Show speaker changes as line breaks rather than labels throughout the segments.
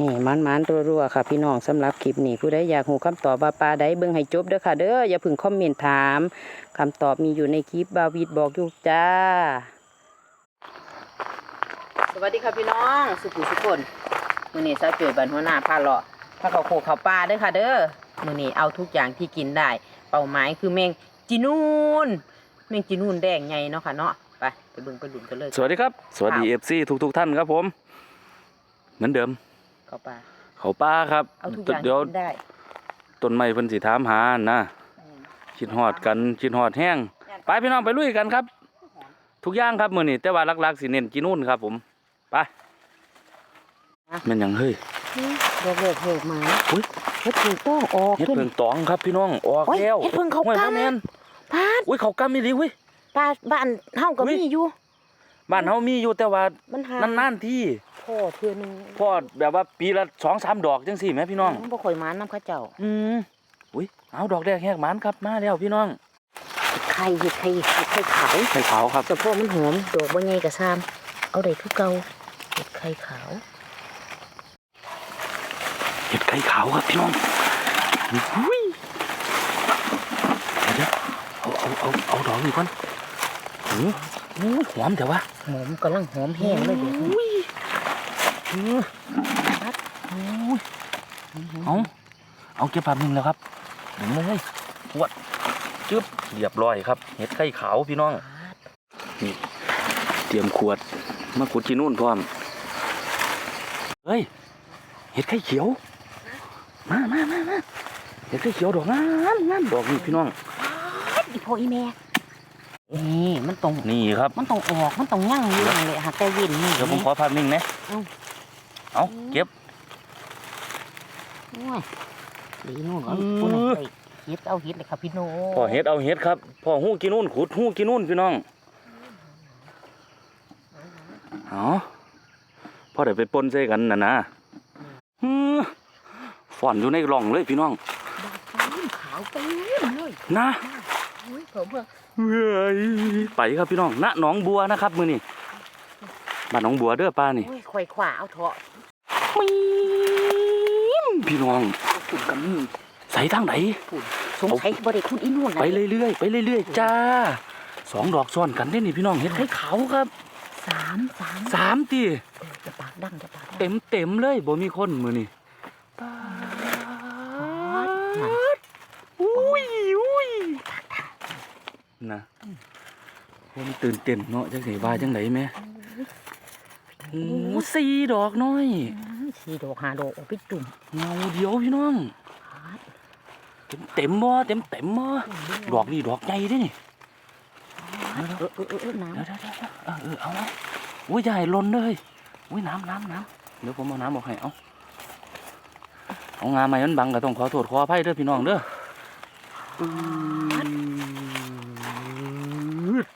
นี่มันมันๆรัวๆค่ะ พี่น้องสำหรับคลิปนี้ผู้ใดอยากหูคำตอบว่าปลาใดเบิ่งให้จบเด้อค่ะ เด้ออย่าเพึ่งคอมเมนต์ถามคำตอบมีอยู่ในคลิปบาวิดบอกอยู่จ้า สวัสดีค่ะพี่น้องสุขุสุคนมื้อนี้สาวจ่วยบันหัวหน้าพาเลาะพาเขาโคเขาปลาเด้อค่ะ เด้อมื้อนี้เอาทุกอย่างที่กินได้ เป้าหมายคือแมงจีนูนแมงจีนูนแดงใหญ่เนาะค่ะเนาะไปไปเบิ่งไปลุ้นกันเลย
สวัสดีครับ สวัสดี
ค
เอ
รับ
ฟซีทุกทุกๆท่านครับผม เหมือนเดิม
เข้าปลา
เขาป้าครับ
เอาทุกอย่าง
เดี๋ยว
ที่กินได้
ต้นไม้เพิ่นสิถามหานะคิดฮอดกันคิดฮอดแห้งไปพี่น้องไปลุยกันครับ ทุกอย่างครับมื้อนี้แต่ว่าหลักๆสิเน้นกินนู่นครับ ผมไปแมันหยังเฮ้ย
เลิกเลิกเลิกมา
อุ๊ย
เฮ็ดเพิ่งต้องออก
เฮ็ด
ขึ้น
เพิ่งตองครับพี่น้องออก
โอ้ย
แล้ว
เฮ็ดเพิ่งเขา
โอ้ย
กำ
บ่แม่น
พาด
อุ้ยเขากำมีหลีเว้ย
ปลาบ้านเฮาก็
อุ๊ย
มีอยู่
บ้านเฮามีอยู่แต่ว่า
มันหานา
นๆที่
พ่อเทื่อหนึง
พอแบบว่าปีละ2-3ดอกจังซี่แหมพี่น้อง
มันบ่ค่อยมานำเขาเจ้า
อืมอุ้ยเอาดอกแดงแหกหมานครับมาแล้วพี่น้อง
เฮ็ดไข่เฮ็ดไข่เฮ็ดไข่ขาว
ไข่ขาวครับ
แต่พอมันหอมดอกบ่ใหญ่ก็ซ้ำเอาได้คือเก่าเฮ็ดไข่ขาว
เห็ดไข่ขาวครับพี่น้องอุ้ยเดี๋ยวเอาเอาเอาเอาดอกนี่ก่อน หืออู้หอมแต่ว่า
หอมกำลังหอมแห้งเลยเดี๋ยว
อุ้ยหืออุ้ยเอาเอาเก็บภาพนิ่งแล้วครับดึงเลยปวดจึ๊บเรียบร้อยครับเห็ดไข่ขาวพี่น้องนี่เตรียมขวดมาขุดกินนู่นพร้อมเฮ้ยเห็ดไข่เขียวมามามามาเห็ดไข่เขียวดอกงามงามดอกนี่พี่น้อง
อีพ่ออีแม่ นี่มันต้อง
นี่ครับ
มันต้องออกมันต้องยั่งอยู่นั่นแหละหาแต่เย็นนี่
เดี๋ยวผมขอภาพนิ่งนะ
เอา
เอาเก็บ
โอ้ยดีนู่นเอา
อืม
พูดหน่อยเฮ็ดเอาเฮ็ดเลยครับพี่โน
พ่อเห็ดเอาเห็ดครับพ่อหู้กินนู่นขุดหู้กินนู่นพี่น้องเอาพ่อเดี๋ยวไปปนใส่กันนะนะฮือฟ่อนอยู่ในร่องเลยพี่น้อง
ดอกฟ้าขาวเต็มเลย
นะ
อุ้ยเผื่อเผื่อ
เฮ้ยไปครับพี่น้องณหนองบัวนะครับมือนี่บ้านหนองบัวเด้อป้านี่
โอ้ยข่อยขวาเอาเถาะ
มีมพี่น้อง
ฝุ่นกับมี
ใส่ทางไหน
ฝุ่นสงสัยบ่ได้คุณอีนู่นนะ
ไปเรื่อยๆไปเรื่อยๆจ้าสองดอกซ้อนกันได้นี่พี่น้องเห็ดไข่ขาวครับ
สามสาม
สามตี
เออจะปากดังจะปากดัง
เต็มเต็มๆเลยบ่มีคนมือนี่
นั่น
อุ้ยอุ้ย นะคนตื่นเต้นเนาะจังไหนว่าจังไหนแม่โอ้สี่ดอกน้อย
สี่ดอกห้าดอกเอาไปจุ่ม
เงาเดียวพี่น้อง เต็มเต็มๆบ่เต็มเต็มๆบ่ดอกนี่ดอกใหญ่เด้นี่
เออเออเออเออน้ำ
เดี๋ยวเดี๋ยวเดี๋ยวเออเออเอาเอาอุ้ยอย่าให้หล่นเลยอุ้ยน้ำน้ำน้ำเดี๋ยวผมเอาน้ำออกให้เอาเอางามามันบังก็ต้องขอโทษขออภัยเด้อพี่น้องเด้ออืด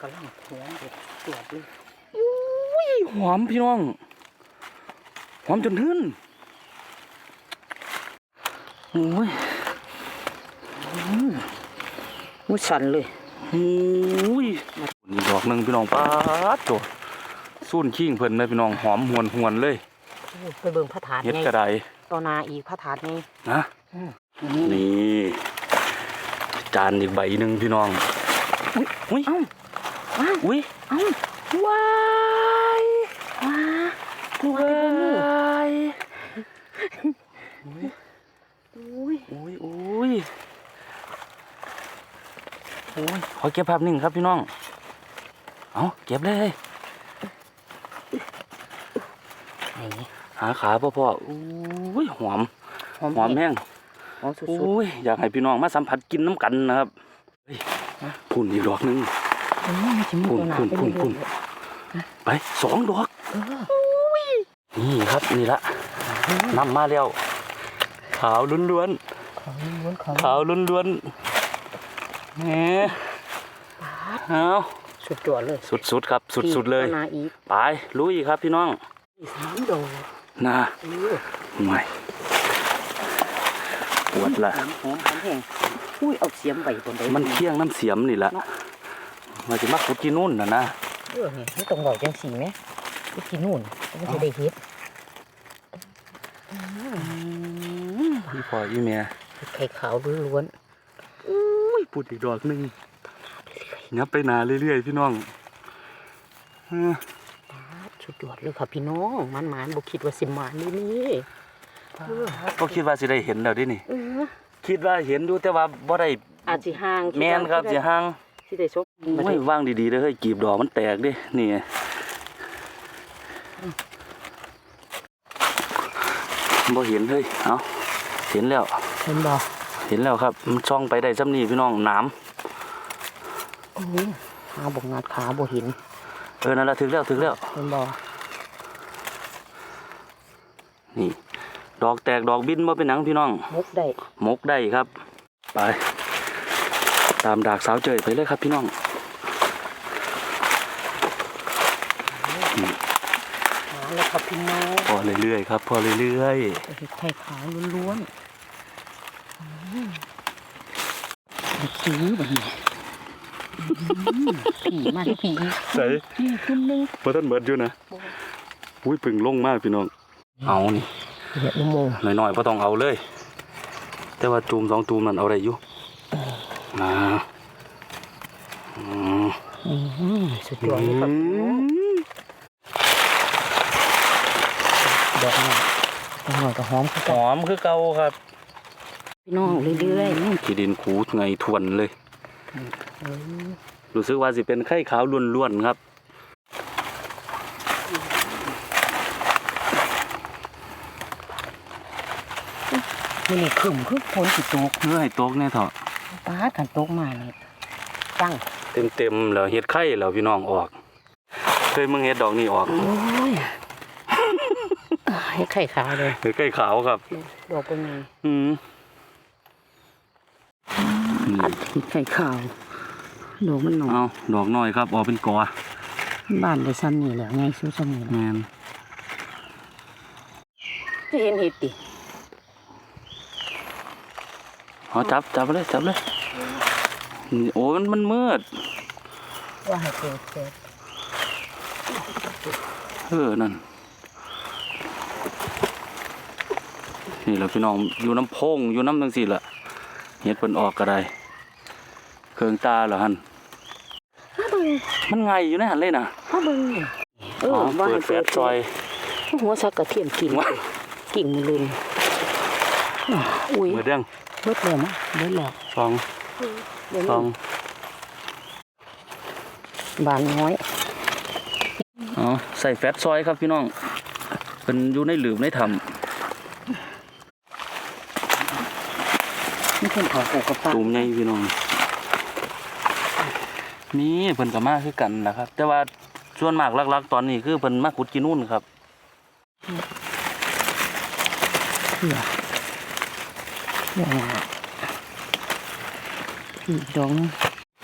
กำลังหอมเด็ด ตรวจเลย
อุ้ยหอมพี่น้อง หอมจนหึ่นโอ้ย
มุดสั่นเลย
โอ้ยนี่ดอกหนึ่งพี่น้องป้าดโจสุ่นขิงเพิ่นเลยพี่น้องหอมหวนหวนๆเลย
โอ้ยไปเบิ่งพระธาตุ
เฮ็ด
ไง
กระได
ต่อนาอีกพระธาตุไง
นะ
นี่
นี่จานอีกใบหนึ่งพี่น้องอุ้ยอุ้ย
เอ้า ว้าว
อุ้ย
เอ้า
ว้าย
ว้า
ว้าย
อุ้ย
อุ้ยอุ้ยโอ้ยขอเก็บภาพนิ่งครับพี่น้อง เอาเก็บเลย
ไหน
หาขาพ่อพ่ออุ้ยหอม
หอม
หอม
แห้ง
แห้ง
หอมสุด
อุ้ยอยากให้พี่น้องมาสัมผัสกินน้ำกันนะครับเฮ้ยพุ่นอีกดอกหนึง
ๆ อืมมันจะมีตัวหนา
พุ่น
ไป
พุ่น
เรื่
พุ่
อย
นไปสองดอก
ๆเออ
นี่ครับนี่ละนำมาแล้ว ขาวล้วน
ของล้วนของ
ๆขาวล้วนๆแหมเอา
สุดยอดเลย
สุดๆครับ สุดๆเลย
ต่อนาอีก
ไปลุยครับพี่น้อง
อีกสามดอก
นะ
เออ
ไม่ปวดละ
หอมหอมหอมแห้งอุ้ยเอาเสียมใบบนใด
มันเคี่ยงน้ำเสียมนี่แหละ มาจะมาขุดกินนู่นนะนะ
เออเนี่ยไม่ต้องบอกจังสีไหมไปกินนู่นมันจะได้เฮ็ด
พี่พ่ออีเมีย
ไข่ขาวล้วน
อุ้ยปุดอีกดอกหนึ่งงับไปนาเรื่อยๆพี่น้องเออ
ๆสุดยอดเลยค่ะพี่น้องมันหมานบ่คิดว่าสิหมานนี่นี่
ก็คิดว่าสิได้เห็นแล้วเดินี่
เออ
คิดว่าเห็นอยู่แต่ว่าบ่ได้
อาจสิห่าง
แม่นครับสิห่าง
สิได้ชก
ไม่ว่างดีๆเด้อเฮ้ยกีบดอกมันแตกเดินี่ไงบ่เห็นเฮ้ยเอาเห็นแล้ว
เห็นบ่
เห็นแล้วครับ มันช่องไปได้ซ้ำนี่พี่น้องหน้
โอ้ยหาบ่งัดขาบ่เห็นำ
เออนั่นละถึงแล้วถึงแล้ว
เห็นบ่
นี่ ดอกแตกดอกบินมาเป็นหนังพี่น้อง
มุกได้
มกได้ครับ ไป ตามดากสาวเจยไปเลยครับพี่น้อง
หาแล้ว ครับพี่น้อง
พอเรื่อยๆครับพอเรื่อย
เห็ดไข่ขาวล้วนๆอืมไปซื้อแบบนี้อืมผีมาที่ผี
ๆใส่
ผีขึ้นนึง
พอท่านเบิดอยู่นะอุ้ยพึ่งลงมากพี่น้อง เอานี่
เดี๋ยวอุโมงค์
หน่อยๆพอต้องเอาเลย แต่ว่าจูมสองจูมนั่นเอาได้อยู่นะอืม
อืมสุดยอดเลยครับ ดอกหน่อยดอกหน่อยก็หอมคือ
ห
กัน
อมคือเก่าครับ
พี่น้องเรื่อยๆ
ที่ดินขูไงทวนเลย
เออ
รู้สึกว่าสิเป็นไข่ขาวล้วนๆครับ
มันนี่ขึ้นคือฝนสิตก
เพื่อให้ตกแน่เถอะ
ป้าดกันตกมานี่จัง
เต็มๆแล้วเฮ็ดไข่แล้วพี่น้องออก เคยมึงเฮ็ดดอกนี้ออก
โอ้ย ให้ไข่ขาวเลย
เฮ็ดไข่ขาวครับ
ดอกเป็นไง
อืมนี่
ไข่ขาวดอกมันหนอ
เอาดอกน้อยครับออกเป็นกอ
บ้านได้ซ้ำนี่แหละไงสู้ซ้ำนี่
แมน
จะเห็นเห็ดติ
เอาจับจับไปเลยจับเลยนี่โอ้มันมันมืด
ว่าให้เกิดเกิด
เออนั่น นี่แหละพี่น้องอยู่น้ำโพงอยู่น้ำจังสี่ละเฮ็ดเพิ่นออกก็ได้เครื่องตาเหรอฮัน
มาเบิ่ง
มันไงอยู่ในหันเลยนะ
มาเบิ่งนี่เออ
อ๋อ
ว่า
เปิ
ให้
ดแฟ
เกิ
ด
ด
ซอย
หัวสักกระเทียมกิ่ง
ว้าย
กิ่งมันลืมอุ้ย
มือเด้ง
เบิดแล้วมั้งเบิดแล้ว
สอง
เดี๋ยว
สอ
นี้
ง
บานน้อย
อ๋อใส่แฟตซอยครับพี่น้องเป็นอยู่ในหลืมในถ้
นี่ เพิ่นขอปลูกกับป้าำ
ตูมใหญ่พี่น้องนี่เพิ่นกับมาคือกันนะครับ แต่ว่าส่วนมากหลักๆ ตอนนี้คือเพิ่นมาขุดกินนู่นครับ
เผื่ออย่างอีกดอกนึง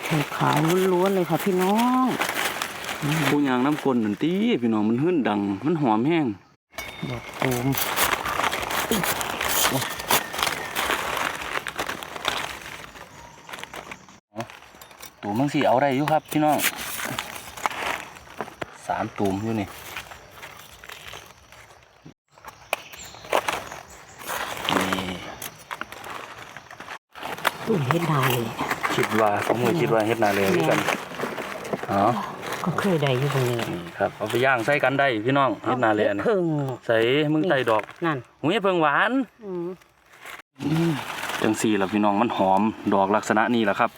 ไข่ขาวล้วนๆเลยค่ะพี่น้อง
ผู้ยางน้ำกลนนั่นตีพี่น้องมันหึ่นดัง มันหอมแห้ง
ดอกตูม
มมังสีเอาได้อยู่ครับพี่น้องสามตูมอยู่นี่นี่
ตูมเฮ็ดได้เลย
คิดว่าผมก็คิดว่าเฮ็ดนาเลยคือกันอ๋อ
ก็เคยได้อยู่ตรงนี้
นี่ครับเอาไปย่างใส่กันได้พี่น้องเฮ็ดนาเลยอันนี้
เพิ่ง
ใส่มึงไตดอก
นั่น
หุยเพิ่งหวาน
อืม
จังสี่ล่ะพี่น้องมันหอมดอกลักษณะนี้แหละครับ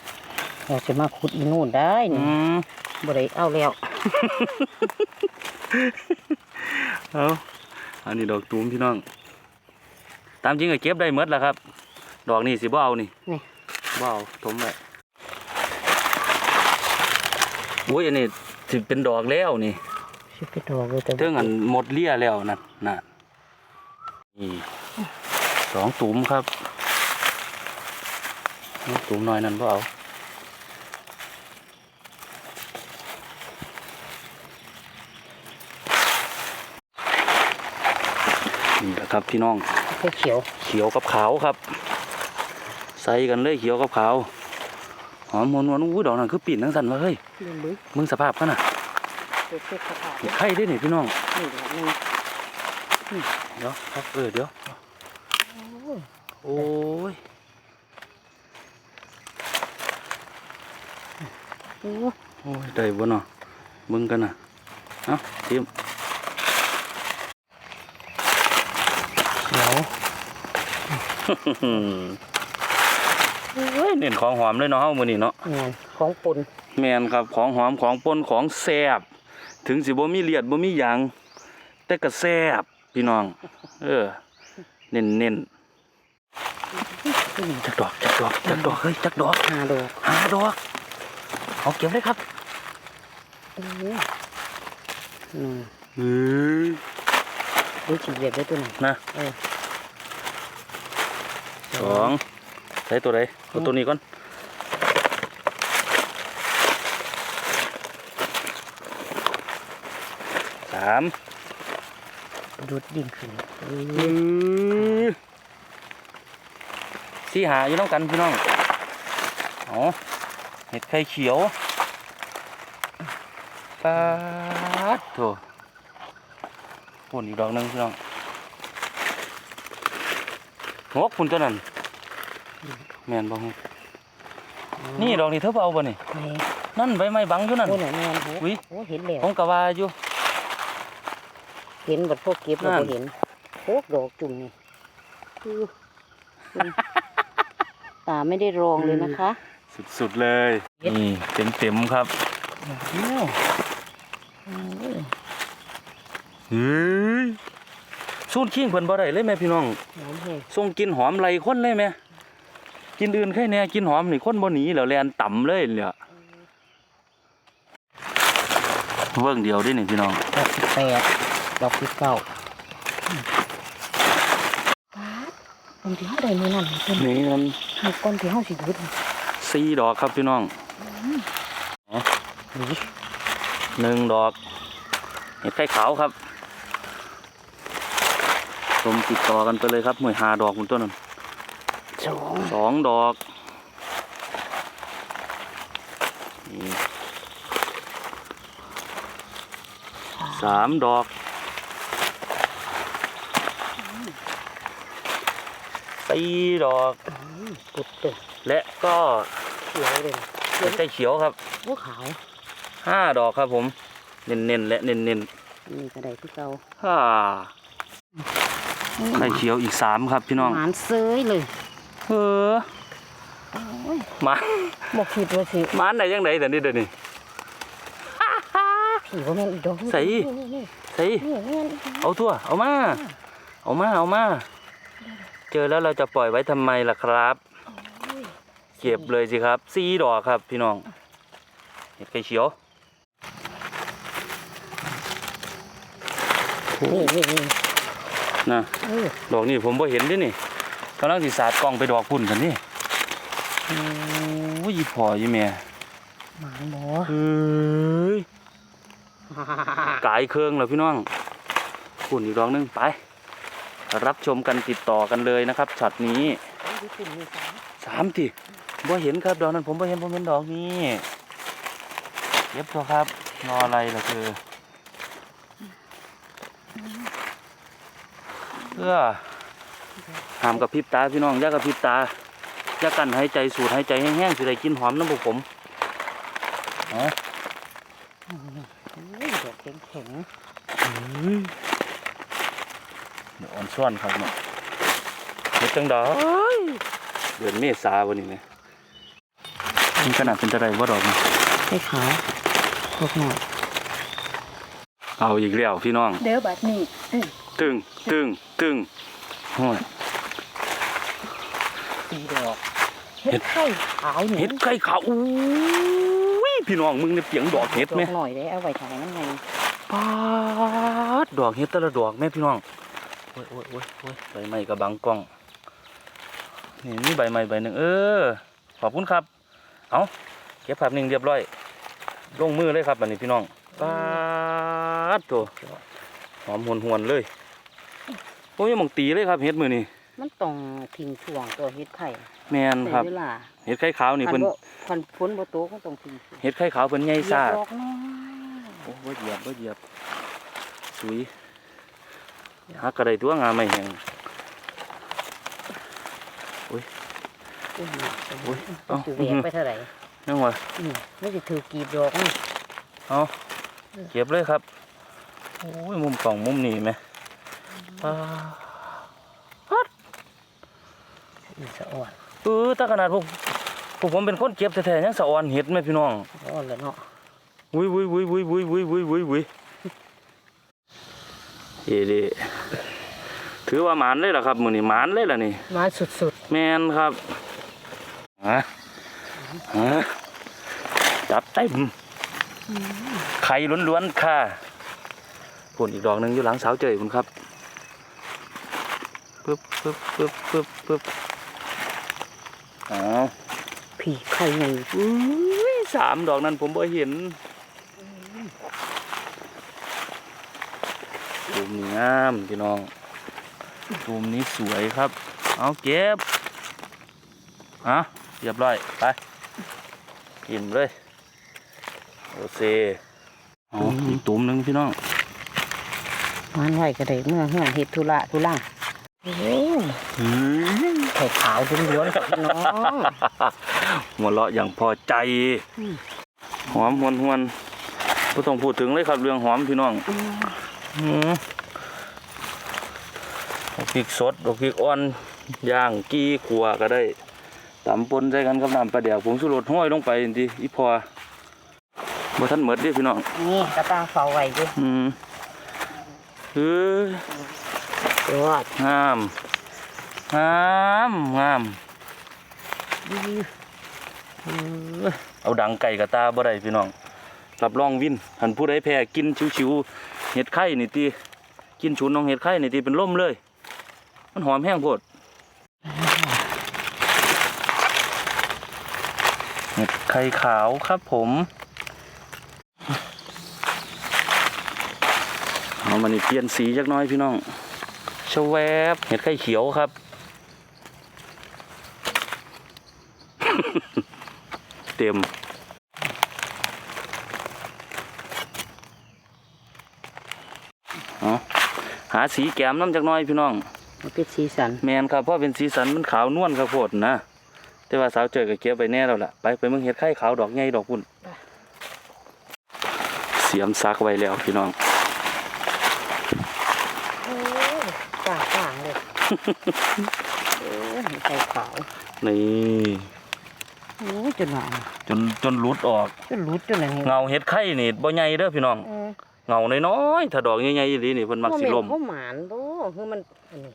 เราจะมาขุดอีนู่นได้
อื
นี่
ม
บ่ได้เอาแล้ว
เอาอันนี้ดอกตูมพี่น้อง ตามจริงก็เก็บได้หมดแหละครับ ดอกนี่สิบ่เอานี่
นี่
บ่เอาถมไว้อุ้ยอันนี้สิเป็นดอกแล้วนี่
สิไปดอกเลยแต่
เรื่องอันหมดเลี่ยแล้วนั่นน่ะนี่สองตุ่มครับเอาตุ่มน้อยนั่นบ่เอานี่แหละ ครับพี่น้อง
ไปเขียว
เขียวกับขาวครับ ใส่กันเลยเขียวกับขาวหอมมวนวนอู้ดอกนั่นคือปีนทั้งสันวะเฮ้ย
เบิ่งเบิ่ง
มึงสภาพกันน่ะ
เฮ็ดเฮ็ดกระถาง
เห็ดไข่ได้นี่พี่น้อง
นี่ดอกหนึง
เดี๋ยวครับเออเดี๋ยวโอ้ย
โอ้
โอ้ยได้บ่เนาะมึงกันน่ะเอ้าทีม เดี๋ยวเฮ้ยเน้นของหอมเลยเนาะเฮามื้อนี้เนาะ
แม่นของปน
แม่นครับของหอมของป่นของแซ่บถึงสิบ่มีเลียดบ่มีหยังแต่ก็แซ่บพี่น้อง เออ เน้นเน้นจักดอกจักดอกจักดอกเฮ้ยจักดอก
หาดอก
หาดอกเอาเก็บเลยครับ
โอ้อื ม
เฮ้ย
ดูฉีดเบียดได้ตัวหนึ่ง
นะ
เออ
สองใช้ตัวใดเอาตัวนี้ก่อนสาม
ดูดดิ่งขึ้นเออ
อือสี่หาอยู่น้ำกันพี่น้องอ๋อเห็ดไข่เขียวปาดโถ ปุ่นอีกดอกหนึงพี่น้องงกปุ่นตัวนั้นแม่นบ่ฮะนี่ดอกนี้เธอบ่เอาบ่นี่
แม่
นั่นใบไม้บังอยู่นั่น
โอ้หน่อยแม่นโห
อุ๊ย
โอ้เห็นแล้ว
ผมกะว่าอยู่
เห็นบัดพวกเก็บแล้ว
นั่
ก็
น
เห็นโคกดอกจุ่มนี่คืออืมตาไม่ได้รองเลยนะคะ
สุดๆเลย
เฮ็ด
นี่เต็มๆครับ
โอ้โอ้ย
เฮ้ยสูนขิงเพิ่นบ่ได้เลยแม่พี่น้อง
หอมแห้ง
ส่งกลินหอมไรคนเลยแม่กินอื่นแค่แน่กินหอมนี่คนบ่หนีแล้วแลนต่ำเลยเนี่ยเบิ่งเดียวเด้นี่พี่น้อง
ดอกที่แปดดอกที่เก้าปาดตรงที่เขาได้มือนั่นเป็น
นี่มัน
มีก้อนที่เขาสิดูด
สี่ดอกครับพี่น้อง
นี่
หนึ่งดอกเห็ดไข่ขาวครับ ชมติดต่อกันไปเลยครับหน่วยหาดอกคุณต้นนั้น
สอง
สองดอกนี่สามดอก สี่ดอก
กุดเต็ม
และก็
เขียวเลย
เห็ดไข่เขียวครับ
โอ้ขาว
ห้าดอกครับผม เน้นๆและเน้น
นี่ก็ได้ที่เก่า
ๆฮ่า ไข่เขียวอีกสามครับพี่น้อง
หมานเซยเลย
เออ
โอ้ย
มา
บอกคิดว่าสิ
มาอันไหนยังไงแต่นี่เดี๋ยวนี้
ผีว่าแม่นอีดอก
ใส่
นี่นี่
ใส่
นี่นี่แม่น
เอาทั่วเอามา เอามา เอามา เจอแล้วเราจะปล่อยไว้ทำไมล่ะครับ เก็บเลยสิครับซีดอกครับพี่น้องเห็ดไข่เขียว
นี่นี่ นี่
นะ
เออ
ดอกนี้ผมบ่เห็นเดินี่กำลังสิสาดกล้องไปดอกพุ่นกันนี่โอ้ยพอยี่แม่
หมานบ่
เฮ้ยกายเครื่องแล้วพี่น้องพุ่นอีกดอกหนึงไป รับชมกันติดต่อกันเลยนะครับช็อตนี้
ดูขึ้นมีสาม
สามทีบ่เห็นครับดอกนั้นผมบ่เห็นผมเห็นดอกนี้เก็บตัวครับรออะไรล่ะเธอ เพื่อห้ามกับพริบตาพี่น้องอย่ากับพริบตาอย่ากันหายใจสูดหายใจแห้งๆสิได้กินหอมน้ำพวกผมอ๋อ
โอ้ยดอกแข็งแข็ง
เดี๋ยวอ่อนซ่อนครับเนาะเฮ็ดจังดอกเดือนเมษาวันนี้เนี่ยนี่ขนาดเป็นจะได้ว่าดอกนี่
ให้ขาวพวกหน่อย
เอาอีกแล้วพี่น้อง
เดี๋ยวบัดนี้
ตึงตึงตึงโอ้ย
สีดอกเห็ดไข่ขาวนี่
เห็ดไข่ขาวอู้ยพี่น้องมึงเนี่ยเปียงดอกเห็ดไหม
ดอกหน่อยได้เอาไว้ถ่ายมันไง
ปาดดอกเห็ดแต่ละดอกแม่พี่น้องโอ้ยโอ้ยโอ้ยโอ้ยใบไม้กับบังกล้องนี่มีใบไม้ใบหนึ่งเออขอบคุณครับเอาเก็บภาพนิ่งเรียบร้อยลงมือเลยครับบัดนี้พี่น้องปาดโถหอมหวนหวนๆเลย โอ้ยหมองตีเลยครับเห็ดมือนี่
มันต้องทิ้งช่วงตัวเห็ดไข่
แมนครับ
ในเวลา
เห็ดไข่ขาวนี่
คั
เพิ่น
บ่คันฝนบ่ตกก็ต้องทิ้งช่วง
เห็ดไข่ขาวเพิ่นใหญ่ซ่า
ดอกน้อย
โอ้บ่เหยียบบ่เหยียบสุยหักกระไดตัวงาไม่แห้ง
อุ้ย
อุ้ย
เอ้า
เอ้า
แหวกไปเท่าไหร่
นั่งวะ
นี่ไม่จะถือกีบดอกนี่
เอาเก็บเลยครับโอ้ยมุมกล่องมุมนี้ไหม ปลา
อีสะอ่อน
เออถ้าขนาดพวกพวกผมเป็นคนเก็บแท้ๆยังสะออนเห็ดไหมพี่น้อง
สะอ่อนแล้วเนาะ
วุ้ยวุ้ยวุ้ยวุ้ยวุ้ยวุ้ยวุ้ยวุ้ยวุ้ยเย่ดีถือว่าหมานเลยล่ะครับมือนี่หมานเลยล่ะนี่
มาสุด
แมนครับฮะฮะจับเต็มไข่ล้วนๆค่ะผลอีกดอกหนึ่งอยู่หลังเสาเจยคุณครับ ปึ๊บปึ๊บปึ๊บปึ๊บปึ๊บอ๋อ
ๆผีไข่ไง
อุ้ยสามดอกนั้นผมบ่เห็นตูมนี้งามพี่น้องตูมนี้สวยครับ เอาเก็บฮะเรียบร้อยไปกินเลยโอเคเอาอีกตูมหนึ่งพี่น้อง
มันไหวก็ได้เมื่อเฮือนเฮ็ดธุระธุรัง โอ้โหไข่ขาวล้วนๆกับพี่น้อง
หัวเราะอย่างพอใจ
อืม
หอมหวนหวนไม่ต้องพูดถึงเลยครับเรื่องหอมพี่น้องอืมเอาพริกสดเอาพริกอ่อนย่างกี้ขัวก็ได้ตำปนใส่กันกับน้ำปลาเดียวผงชูรสห้อยลงไปดีอีพอบ่ทันเหมิดเดิพี่น้อง
นี่กระตาเฝ้าไว้ด้วย
อืมเฮ้ย
ยอด
งามงามงามเอาดังไก่กับตาบ่ได้พี่น้องรับรองวินหันผู้ใดแพ้กินชิวๆเห็ดไข่นี่ตีกินฉุนน้องเห็ดไข่นี่ตีเป็นล่มเลย มันหอมแห้งโพดเห็ดไข่ขาวครับผมเอามานี่เปลี่ยนสีจักน้อยพี่น้อง ชวแวบเห็ดไข่เขียวครับ เต็มเอาหาสีแก้มน้ำจักหน้อยพี่น้อง
มันเป็นสีสัน
แมนครับเพราะเป็นสีสันมันขาวนวลครับโพดนะแต่ว่าสาวเจอกับเก็บไปแน่แล้วล่ะไปไปเมืองเห็ดไข่ขาวดอกใหญ่ดอกพุ่นเสียมซักไว้แล้วพี่น้อง
โอ้ยกว้างกว้าง ๆเลยเออไข่ขาว
นี่
โอ้ยจนหวาน
จนจนหลุดออก
จนรุดจนอะไรนี่
เงาเห็ดไข่นี่บ่ใหญ่เด้อพี่น้อง
เออ
เงาน้อยๆถ้าดอกใหญ่ๆอีหลีนี่เพิ่นมักสิลม
บ่แนข้าวหมานบ่คือมันอันนี้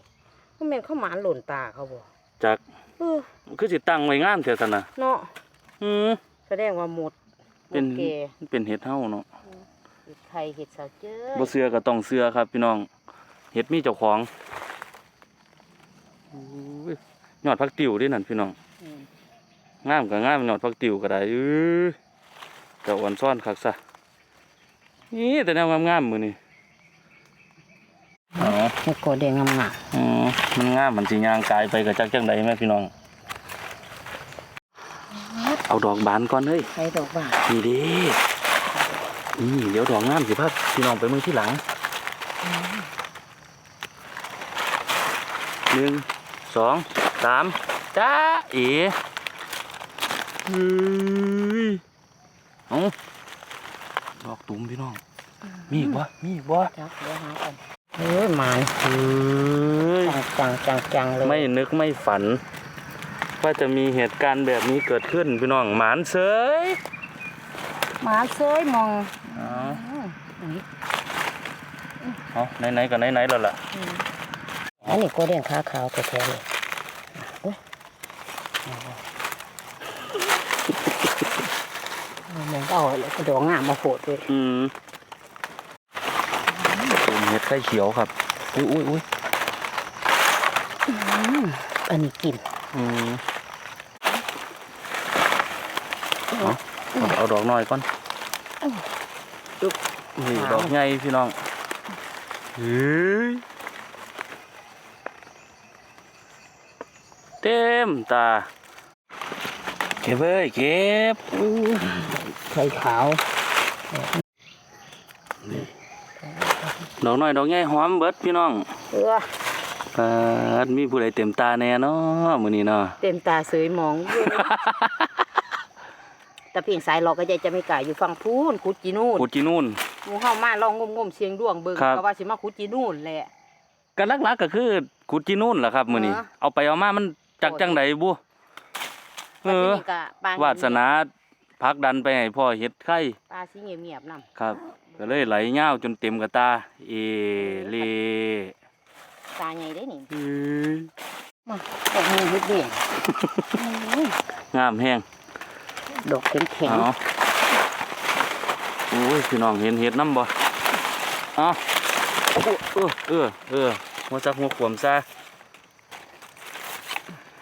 มันเป็นข้าวหมานหล่นตาเขาบ่
จาก
เออ
คือสิตั้งไว้งามเท่าซั่นน่ะ
เนาะ
อืม
แสดงว่าหมดหม
เป็น
ดแก่
มันเป็นเห็ดเฮาเนาะ
เห็ดไข่เห็ดสาวเจ้ย
บ่เชื่อก็ต้องเชื่อครับพี่น้องเห็ดมีเจ้าของอุ้ ยยอดพักติ๋วเด้วยนั่นพี่น้อง
อืม
งามก็งามยอดพักติ๋วก็ได้เอ้ยแต่อ่อนซ่อนคักซะนี่แต่แนวงามๆมื้อนี้อ๋อ
เห็ดโกแดงงาม
อืมมันงามมันสิย่างกายไปก็จักจังใดแม่พี่น้อง เอาดอกบานก่อนเฮ้ย
ๆไข่ดอกบาน
นี่เดินี่เดี๋ยวดอกงามสิพาพี่น้องไปมือที่หลังหนึ่ง สองสามจ้าเอ๋เฮ้ยเอาดอกตุ้มพี่น้อง มีอีกวะมีอีกวะ
จักเดี๋ยวหาก่อนเอ้ยหมาน
เฮ้ย
จังจังจังๆเลย
ไม่นึกไม่ฝัน ว่าจะมีเหตุการณ์แบบนี้เกิดขึ้นพี่น้องหมานเสย
หมาเซยมอง
เอา
อืมอันนี้
เอาไหนๆก็ไหนๆแล้วล่ะ
อันนี้โกแดงขาขาวแท้ๆเลยโอ้ยเอามองเอาแล้วก็ดอกงามมาโผล่ด้วย
อืมตุ่มเห็ดไข่เขียวครับ อุ้ยอุ้ยอุ้ย
อืมอันนี้กิน
อืมเอาเอาเอาดอกน้อยก่อนจุ๊บนี่ดอกใหญ่พี่น้องเฮ้ย เต็มตา เก็บเอ้ยเก็บ
อู้ไข่ขาว
ดอกน้อยดอกใหญ่หอมเบิดพี่น้อง
อเออ
ปาดมีผู้ใดเต็มตาแน่เนาะมื้อนี้เนาะ
เต็มตาเสยหมองอยู่แต่เพียงสายหลอกก็ใจจะไม่กล้าอยู่ฝั่งพูนขุดจีนู่น
ขุดจีนู่น
หมูเฮามาลองงมๆเสียงดวงเบิ่ง
ครับ
ก็ว่าสิมาขุดจีนู่นแหละ
ก็หลักๆก็คือขุดจีนู่นแหละครับมื้อนี้
เออ
เอาไปเอามามัน จักจังไดบุเออ
แต่ที่นี่ก็ปล
วาสนาพักดันไปให้พ่อเฮ็ดไข่
ปลาสิเงียบๆนำ
ครับ ก็เลยไหลยาวจนเต็มกระตา เอเล
ตาใหญ่ได้นี่
อือ
มาดอกนี้เฮ็ดเด้ง
งามแฮง
ดอกแข็ง
เอาโอ้ยพี่น้องเห็นเห็ดน้ำบ่เอาโอ้เออเออเออหัวจักหัวขวมซะ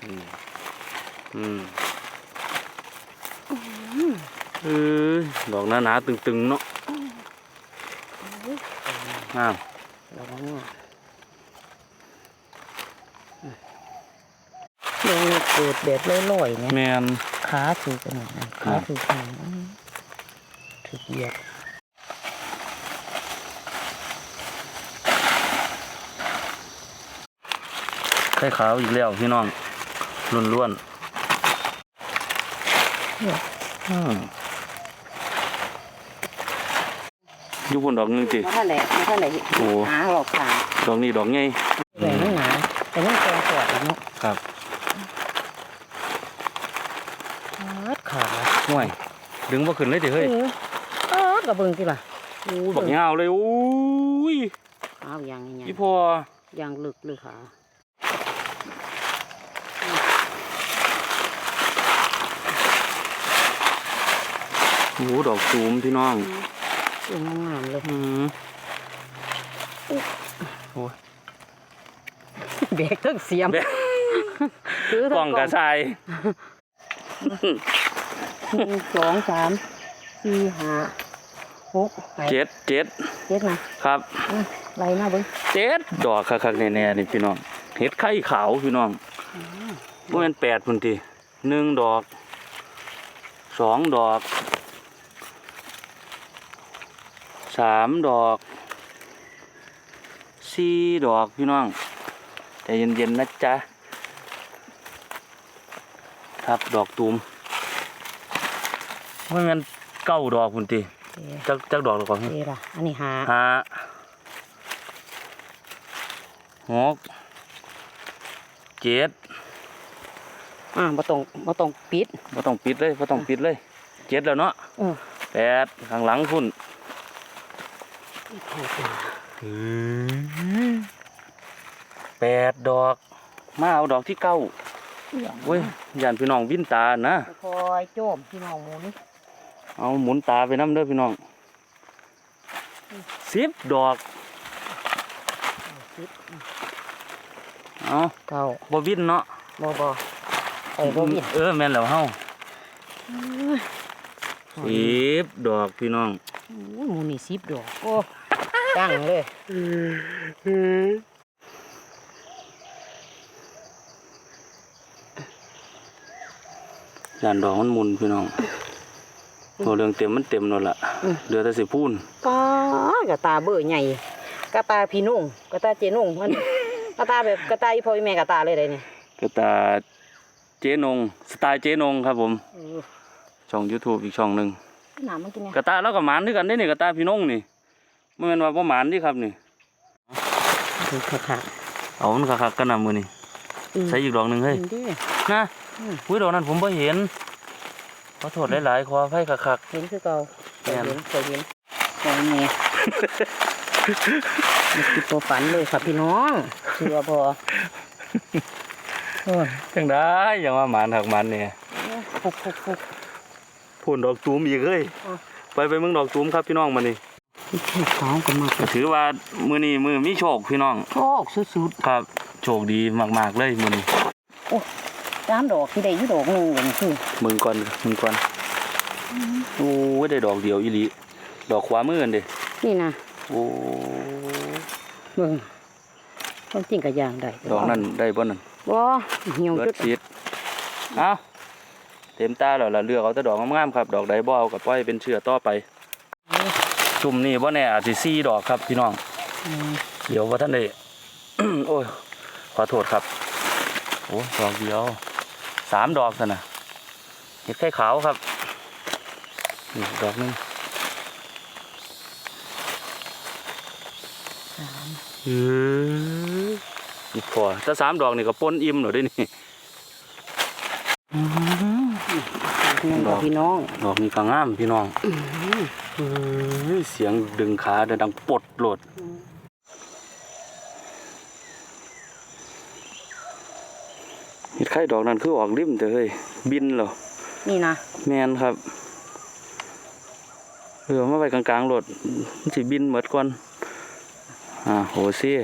อืม อืมเออดอกหนาๆตึงๆเนาะงาม
ๆดอกนี้เดี๋ยวนี้เกิดแบบลอยๆเนี่ย
แมน
ขาถูกกันหน่อยนะขาถูกกันถูกเหยียบ
ไข่ขาวอีกแล้วพี่น้องล้วนๆ อืมอยู่บนดอกหนึงติ
มาท่านไหนมาท่านไหน
โอ้
หาหลอกขา
ดอกนี้ดอกใหญ่
แหวนไม่หนาแต่ยังแกงกอดอีกเนาะ
ครับ
ขาดขา
ห่วย ดึงบ่ขึ้นเลยติเฮ้ย
เออเออกระเบิงที่ล่ะ
อู้บักยาวเลยอู้ย
เอาอย่างไง
พี่พอ
อย่างลึกเลยขา
โอ้ดอกจูมพี่น้อง
สวยงามเลย
อืม
แบกเครื่องเสียม
แบก
ถือก
ล่องกระชาย
หนึ่งสองสามสี่ห้าหกแปด
เจ็ดเจ็ด
เจ็ดนะครับอืมไรมาเบิ้ง
เจ็ดดอกคักๆแน่ๆนี่พี่น้องเห็ดไข่ขาวพี่น้องบ่แม่นแปดพุ่นติหนึ่งดอกสองดอก สามดอกสี่ดอกพี่น้องใจเย็นๆนะจ๊ะครับดอกตูมว่างั้นเก้าดอกพุ่นติ
เอ๊ะ
จักจักดอกหรือเปล่า
เอ๊ะล่ะอันนี้หา
ห้าหกเจ็ด
อ่าบ่ต้องบ่ต้องปิด
บ่ต้องปิดเลยบ่ต้องปิดเลยเจ็ดแล้วเนาะ
เออ
แปดข้างหลังพุ่น แปดดอก มาเอาดอกที่เก้าเว้ยย่านพี่น้องวินตานะ
คอยโจมพี่น้องหมูนี่
เอาหมุนตาไปน้ำเด้อพี่น้องสิบดอก
สิบ
เอา
เก้า
บ่วินเนาะ
บ่บ่ไอ้บ่มี
เออแม่นแล้วเฮา สิบดอกพี่น้อง
โอ้ยหมูนี่สิบดอก โอ้จังเลย
ยานดอกมันหมุนพี่น้องตัวเรื่องเต็มมันเต็มแล้วล่ะเหลือแต่สิพูน
กากระตาเบอร์ใหญ่กระตาพี่นุ่งกระตาเจนุ่งมันกระตาแบบกระตาอีพ่ออีแม่กระตาเลยเลยนี่
กระตาเจ๊นงสไตล์เจ๊นงครับผม
เออ
ช่อง YouTube อีกช่องหนึ่ง
น้ำมันกินเนี่ย
กระตาแล้วก็หมานด้วยกันได้นี่กระตาพี่นงนี่ไม่แม่นว่าบ่หมานนี่ครับนี่
คือขาขา
เอามันคักๆกันนะมือนี่ใส่อีกดอกหนึ่งเฮ้ย
ดิ
นะ
อืม
อุ้ยดอกนั้นผมบ่เห็นขอโทษหลายๆขออภัยคัก
เห็นคือเก่า
แม่
เคย
น
เห็นเคยเห็นเคยเห็นนี่คือตัวฝันเลยครับพี่น้องเชื่อพอโอ้ย
ๆจังได้อย่างว่าหมานหักหมันเนี่ย
ฟุกฟุกฟุก
พ่นดอกตูมอีกเฮ้ยไปไปเมืองดอกตูมครับพี่น้องมานี่
ที่ขาวกันมาก
ถือว่ามือนี้มือมีโชคพี่น้อง
โชคสุด
ครับ โชคดีมากๆเลยมือนี้
ๆสามดอกที่ได้ยู่ดอกหนึ่งอย่างคือ
มึงก่อนมึงก่อนโอ้ยได้ดอกเดียวอีหลีดอกขวามือกันเด้
นี่นะ
โอ้
เบิ่งความจริงก็ย่างได้
ดอกนั้นได้บ่นั่น
บ่เหี่ยวจุ
ด
ด
ซีดเอา เต็มตาแล้วล่ะเลือกเอาแต่ดอกงามๆครับ ดอกใดบ่เอาก็ปล่อยเป็นเชื้อต่อไป จุ่มนี่บ่แน่อาจสิ4ดอกครับพี่น้อง
อืม
เดี๋ยวว่าท่านได้ยขอโทษครับ โอ้ยดอกเดียวสามดอกกันนะเห็ดไข่ขาวครับนี่ดอกหนึง
สาม
เออนี่พอถ้าสามดอกนี่ก็ปนอิ่มหน่อยด้วยนี่อื้อหื อ
นี่ค่ะพี่น้อง
ดอกนี้ก็งามพี่น้องเฮ้ยเสียงดึงขาเดินดังปลดโหลดเห็ดไข่ดอกนั้นคือออกริมแต่เฮ้ยบินเหรอ
นี่นะ
แมนครับเออมาไว้กลางๆรถมันสิบินหมดก่อนอ่าโหซี่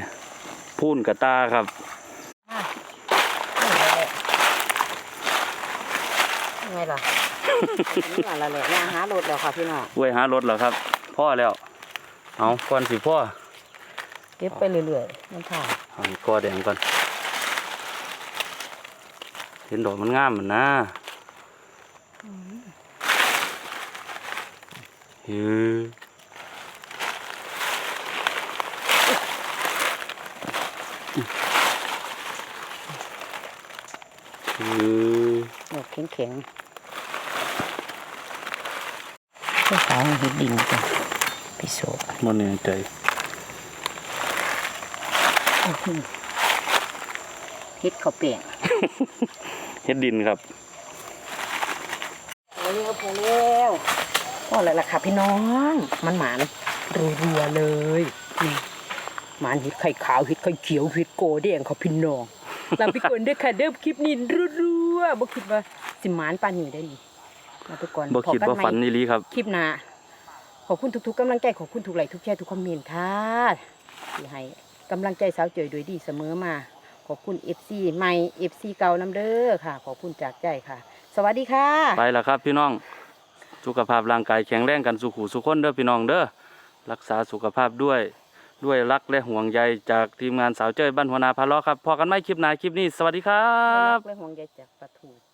พูนกระตาครับ
ไงล่ะ นี่อะไรแหละย่างหารถแล้วค่ะพี่น้อง
ไว้หารถแล้วครับ พ่อแล้ว เอาก่อนสิพ่อ
เก็บไปเรื่อยๆมันถ่าย
เอาอีกกอแดงก่อน เห็นดอกมันงามมันนะเฮ้ยเฮ้ย
ดอกแข็งๆเจ้าสาวเห็ดดินจ้ะพี่โซ
มันแน่ใจ
เฮ็ดข้าวเปียง
เฮ็ดดินครับ
โอ้ยพอแล้วพอแล้วล่ะค่ะพี่น้อง มันหมานรัวๆเลยอืมหมานเห็ดไข่ขาวเห็ดไข่เขียวเห็ดโกแดงค่ะพี่น้องลาไปก่อนเด้อค่ะเด้อคลิปนี้รัวๆบ่คิดว่าสิหมานปานนี้ได้นี่ ลาไปก่อน
บ่คิด
พกั
บ่
ใหม่
ฝันนี่ลีครับ
คลิปหน้าขอบคุณทุกๆกำลังใจขอบคุณทุกไลค์ทุกแชร์ทุกคอมเมนต์ค่ะที่ให้กำลังใจสาวเจยโดยดีเสมอมา ขอบคุณ FC ใหม่ FC เก่าน้ำเด้อค่ะ ขอบคุณจากใจค่ะ สวัสดีค่ะ
ไปแล้วครับพี่น้องสุขภาพร่างกายแข็งแรงกันสุขุสุขคนเด้อพี่น้องเด้อรักษาสุขภาพด้วยด้วยรักและห่วงใยจากทีมงานสาวเจ้ยบ้านหัวนาพาล้อครับพอกันไหมคลิปหน้าคลิปนี้ สวัสดีครับ
และห่วงใยจากปลาทู